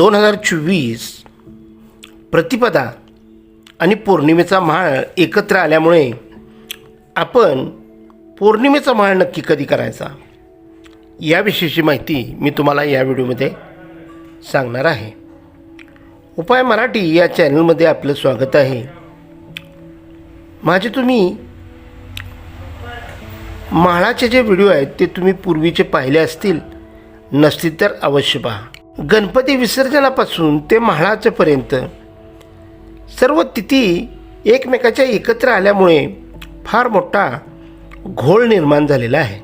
दोन हजार चोवीस प्रतिपदा आणि पौर्णिमेचा महाळ एकत्र आल्यामुळे आपण पौर्णिमेचा महाळ नक्की कधी करायचा? याविषयीची माहिती मी तुम्हाला या व्हिडिओमध्ये सांगणार आहे. उपाय मराठी या चॅनलमध्ये आपलं स्वागत आहे. माझे तुम्ही म्हाळाचे जे व्हिडिओ आहेत ते तुम्ही पूर्वीचे पाहिले असतील नसतील तर अवश्य पहा. गणपती विसर्जनापासून ते म्हाळाचंपर्यंत सर्व तिथी एकमेकाच्या एकत्र आल्यामुळे फार मोठा घोळ निर्माण झालेला आहे.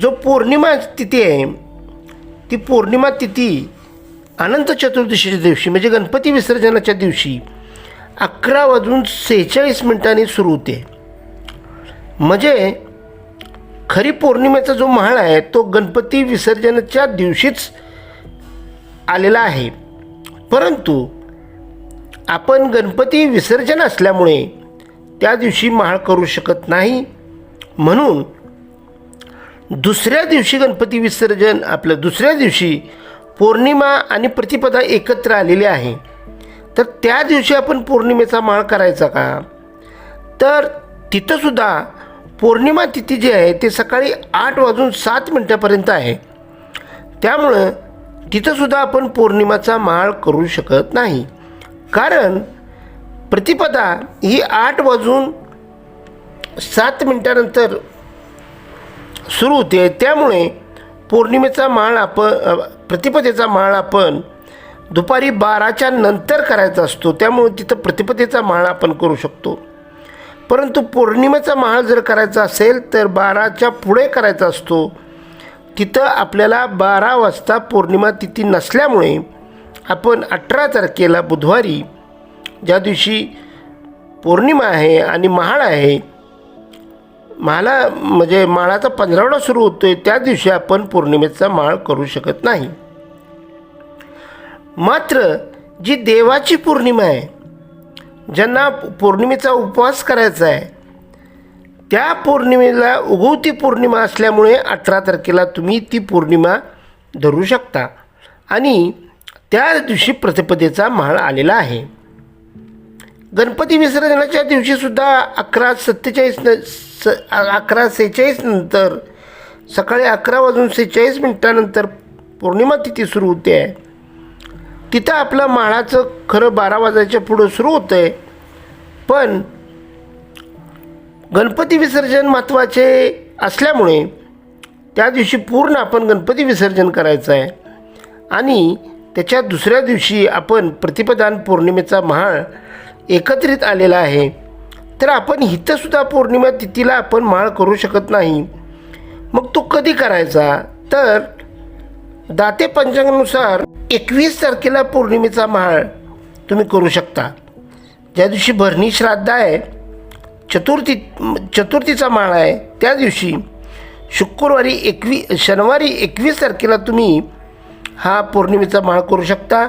जो पौर्णिमा तिथी आहे ती पौर्णिमा तिथी अनंत चतुर्दशीच्या दिवशी म्हणजे गणपती विसर्जनाच्या दिवशी अकरा वाजून सेहेचाळीस मिनिटांनी सुरू होते. म्हणजे खरी पौर्णिमेचा जो महाळ आहे तो गणपती विसर्जनाच्या दिवशीच आलेला आहे. परंतु आपण गणपती विसर्जन असल्यामुळे त्या दिवशी महाळ करू शकत नाही. म्हणून दुसऱ्या दिवशी गणपती विसर्जन आपलं दुसऱ्या दिवशी पौर्णिमा आणि प्रतिपदा एकत्र आलेली आहे. तर त्या दिवशी आपण पौर्णिमेचा माळ करायचा का? तर तिथंसुद्धा पौर्णिमा तिथी जी आहे ते सकाळी आठ वाजून सात मिनटापर्यंत आहे. त्यामुळं तिथंसुद्धा आपण पौर्णिमाचा माळ करू शकत नाही. कारण प्रतिपदा ही आठ वाजून सात मिनटानंतर सुरू होते. त्यामुळे पौर्णिमेचा माळ आपण प्रतिपदेचा माळ आपण दुपारी बाराच्या नंतर करायचा असतो. त्यामुळे तिथं प्रतिपदेचा माळ आपण करू शकतो. परंतु पौर्णिमेचा माळ जर करायचा असेल तर बाराच्या पुढे करायचा असतो. तिथं आपल्याला बारा वाजता पौर्णिमा तिथी नसल्यामुळे आपण अठरा तारखेला बुधवारी ज्या दिवशी पौर्णिमा आहे आणि महाळ आहे माळा म्हणजे माळाचा पंधरावडा सुरू होतो आहे त्या दिवशी आपण पौर्णिमेचा माळ करू शकत नाही. मात्र जी देवाची पौर्णिमा आहे ज्यांना पौर्णिमेचा उपवास करायचा आहे त्या पौर्णिमेला उगवती पौर्णिमा असल्यामुळे अठरा तारखेला तुम्ही ती पौर्णिमा धरू शकता. आणि त्या दिवशी प्रतिपदेचा माळ आलेला आहे. गणपती विसर्जनाच्या दिवशीसुद्धा अकरा सत्तेचाळीस न स अकरा सेहेचाळीस नंतर सकाळी अकरा वाजून सेहेचाळीस मिनटानंतर पौर्णिमा तिथी सुरू होते. आहे तिथं आपलं माळाचं खरं बारा वाजायच्या पुढं सुरू होतं आहे पण गणपती विसर्जन महत्त्वाचे असल्यामुळे त्या दिवशी पूर्ण आपण गणपती विसर्जन करायचं आहे. आणि त्याच्या दुसऱ्या दिवशी आपण प्रतिपदान पौर्णिमेचा महाळ एकत्रित आलेला आहे. तर आपण इथंसुद्धा पौर्णिमा तिथीला आपण माळ करू शकत नाही. मग तो कधी करायचा? तर दाते पंचांगानुसार एकवीस तारखेला पौर्णिमेचा महाळ तुम्ही करू शकता. ज्या दिवशी भरणी श्राद्ध आहे चतुर्थी चतुर्थीचा माळ आहे. त्या दिवशी शुक्रवारी एकवी शनिवारी एकवीस तारखेला तुम्ही हा पौर्णिमेचा माळ करू शकता.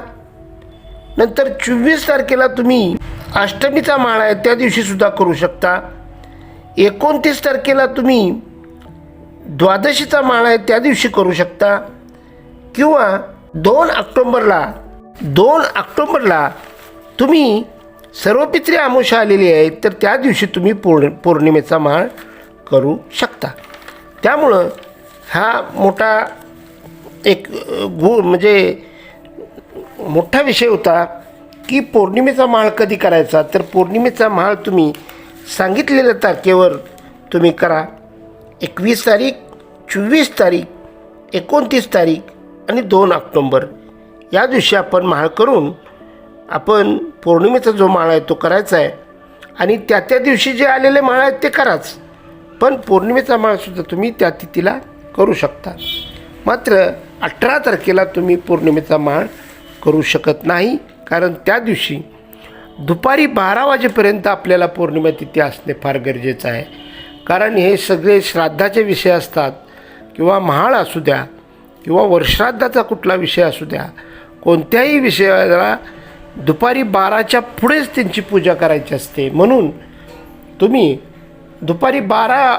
नंतर चोवीस तारखेला तुम्ही अष्टमीचा माळ आहे त्या दिवशीसुद्धा करू शकता. एकोणतीस तारखेला तुम्ही द्वादशीचा माळ आहे त्या दिवशी करू शकता. किंवा दोन ऑक्टोंबरला दोन ऑक्टोंबरला तुम्ही सर्व सर्वपित्री आमुषा आलेली आहेत तर त्या दिवशी तुम्ही पौर्णि पौर्णिमेचा माळ करू शकता. त्यामुळं हा मोठा एक गु म्हणजे मोठा विषय होता की पौर्णिमेचा माळ कधी करायचा? तर पौर्णिमेचा माळ तुम्ही सांगितलेल्या तारखेवर तुम्ही करा. एकवीस तारीख चोवीस तारीख एकोणतीस तारीख आणि दोन ऑक्टोंबर. या दिवशी आपण माळ करून आपण पौर्णिमेचा जो माळ आहे तो करायचा आहे. आणि त्या त्या दिवशी जे आलेले माळ आहेत ते कराच. पण पौर्णिमेचा माळसुद्धा तुम्ही त्या तिथीला करू शकता. मात्र अठरा तारखेला तुम्ही पौर्णिमेचा माळ करू शकत नाही. कारण त्या दिवशी दुपारी बारा वाजेपर्यंत आपल्याला पौर्णिमा तिथी असणे फार गरजेचं आहे. कारण हे सगळे श्राद्धाचे विषय असतात किंवा महाळ असू द्या किंवा वर्षश्राद्धाचा कुठला विषय असू द्या कोणत्याही विषयाला दुपारी बाराच्या पुढेच त्यांची पूजा करायची असते. म्हणून तुम्ही दुपारी बारा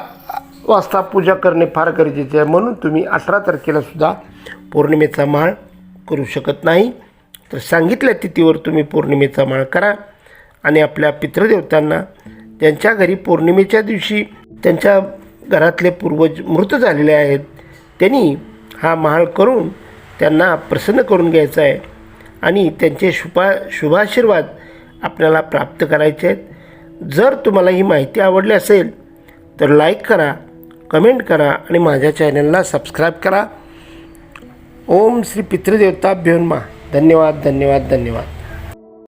वाजता पूजा करणे फार गरजेचे आहे. म्हणून तुम्ही अठरा तारखेला सुद्धा पौर्णिमेचा माळ करू शकत नाही. तर सांगितल्या तिथीवर तुम्ही पौर्णिमेचा माळ करा आणि आपल्या पितृदेवतांना त्यांच्या घरी पौर्णिमेच्या दिवशी त्यांच्या घरातले पूर्वज मृत झालेले आहेत. त्यांनी हा महाळ करून त्यांना प्रसन्न करून घ्यायचा आहे. आणि त्यांचे शुभा शुभाशीर्वाद आपल्याला प्राप्त करायचे आहेत. जर तुम्हाला ही माहिती आवडली असेल तर लाईक करा कमेंट करा आणि माझ्या चॅनलला सबस्क्राईब करा. ओम श्री पितृदेवता नमः. धन्यवाद धन्यवाद धन्यवाद.